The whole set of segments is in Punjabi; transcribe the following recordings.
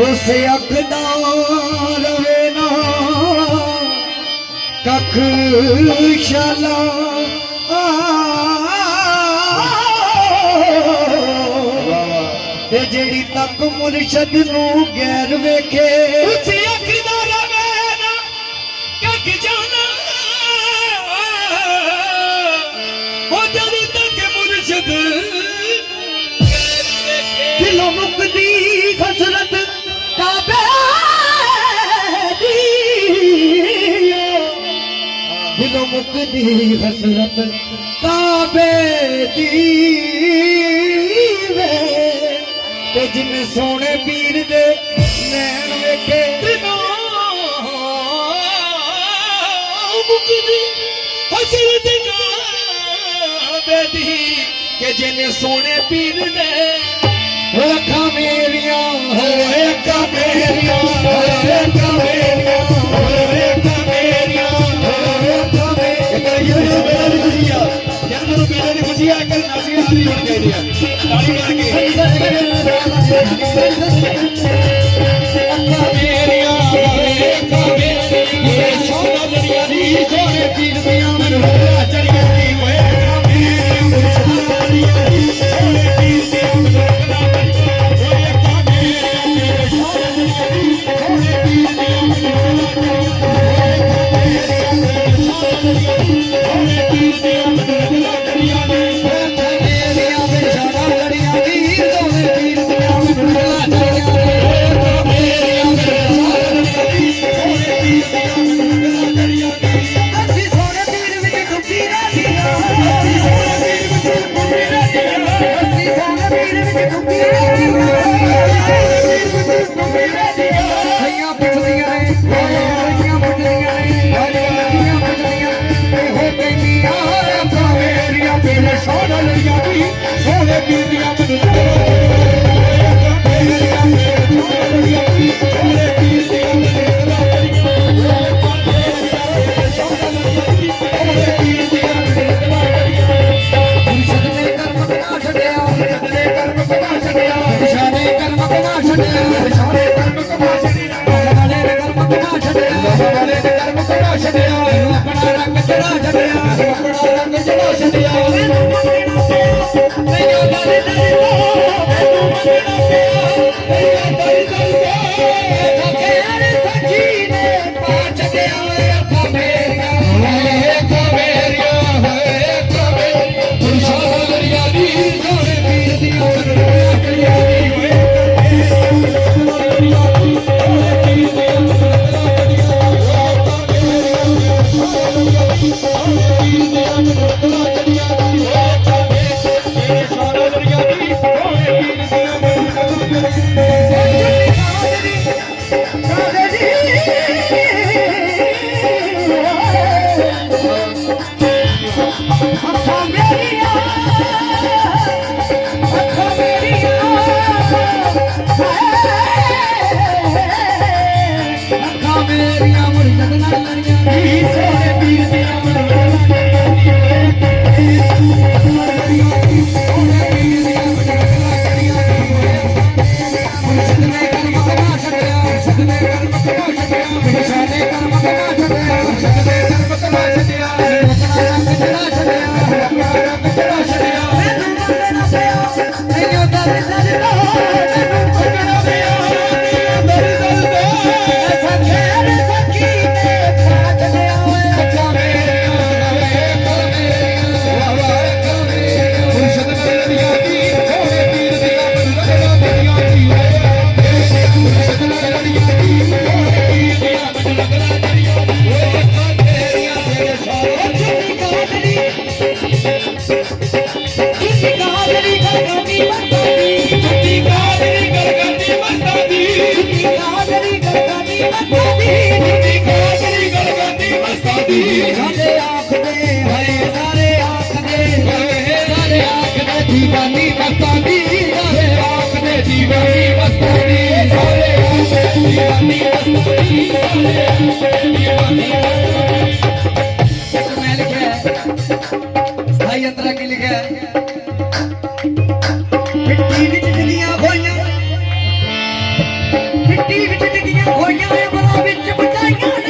ਉਸ ਅੱਖ ਦਾ ਰਵੇ ਨਾ ਕੱਖ ਸ਼ਾਲਾ ਤੇ ਜਿਹੜੀ ਤੱਕ ਮੁਰਸ਼ਦ ਨੂੰ ਗੈਰ ਵੇਖੇ ਉਸ ਮੁਕਦੀ ਖਸਰਤ ਕਾਬੇ ਦੀ। ਦਿਲੋਂ ਮੁਕਦੀ ਖਸਰਤ ਕਾਬੇ ਦੀ ਵੇ। ਤੇ ਜਿਨ ਸੋਹਣੇ ਪੀਰ ਦੇ ਨੈਣ ਵੇਖੇ ਦਿਲੋਂ ਮੁਕਦੀ ਖਸਰਤ ਕਾਬੇ ਦੀ। ਕਿ ਜਿਨ ਸੋਹਣੇ ਪੀਰ ਦੇ अखा मेरिया अखा मेरिया अखा मेरिया अखा मेरिया अखा मेरिया ये मेरा खुशिया यार मेरे मेरा खुशिया कल नासी आने जोड़ Shut ਮੈਂ ਲਿਖਿਆ ਸਥਾਈ ਅੰਤਰਾ ਕੀ ਲਿਖਿਆ ਮਿੱਟੀ ਵਿੱਚ ਜਗੀਆਂ ਹੋਈਆਂ, ਮਿੱਟੀ ਵਿੱਚ ਜਗੀਆਂ ਹੋਈਆਂ ਬਲਾ ਵਿੱਚ ਬਚਾਈਆਂ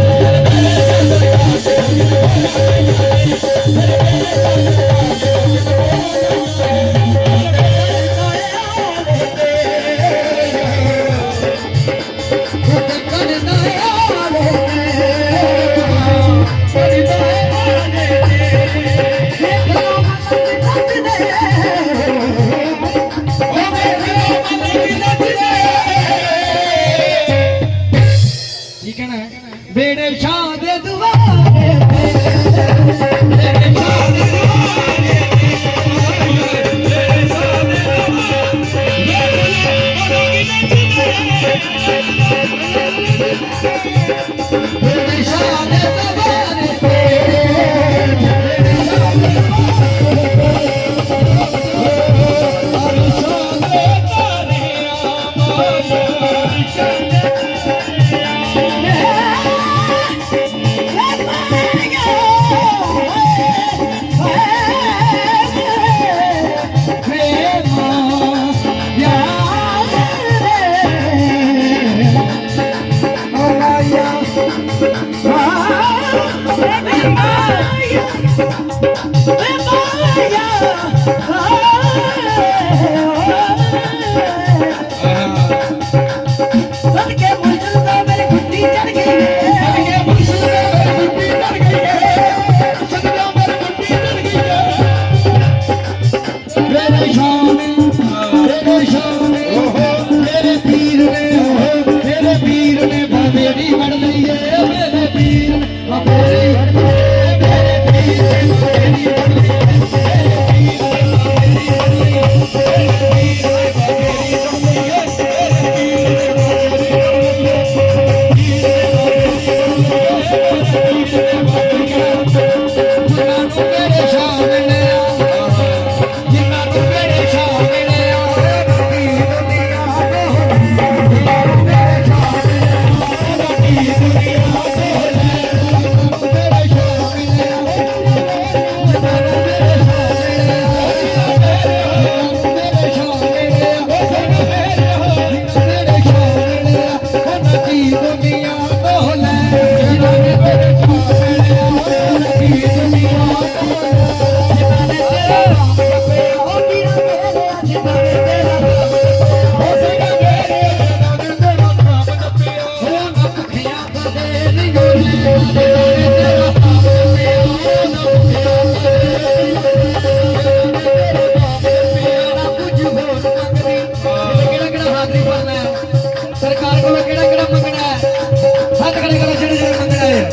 Amém.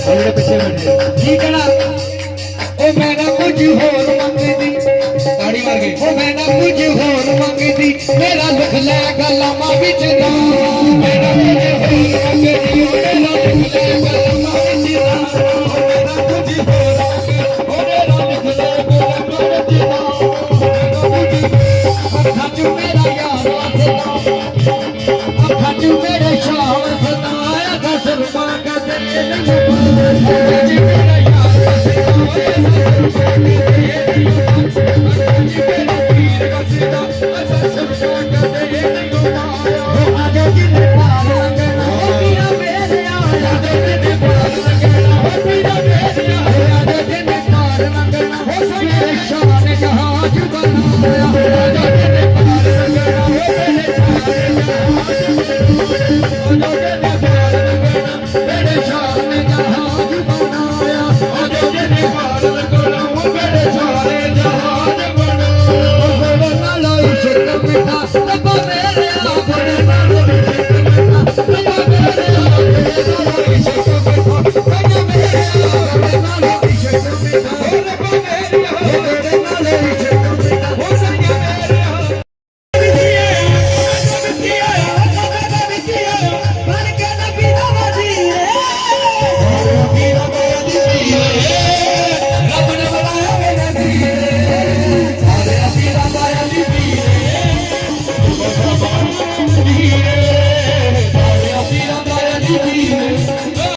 ਜਿਹੜੇ ਪਿੱਛੇ ਬੈਠੇ ਠੀਕ ਹੈ ਨਾ ਉਹ ਮੈਂ ਨਾ ਕੁਝ ਹੋਰ ਮੰਗਦੀ ਤਾੜੀ ਮਾਰ ਕੇ ਉਹ ਮੈਂ ਨਾ ਕੁਝ ਹੋਰ ਮੰਗਦੀ। ਮੇਰਾ ਲੁਖ ਲੈ ਗੱਲਾਂ ਮਾਂ ਵਿੱਚ Thank you. சுரப்பா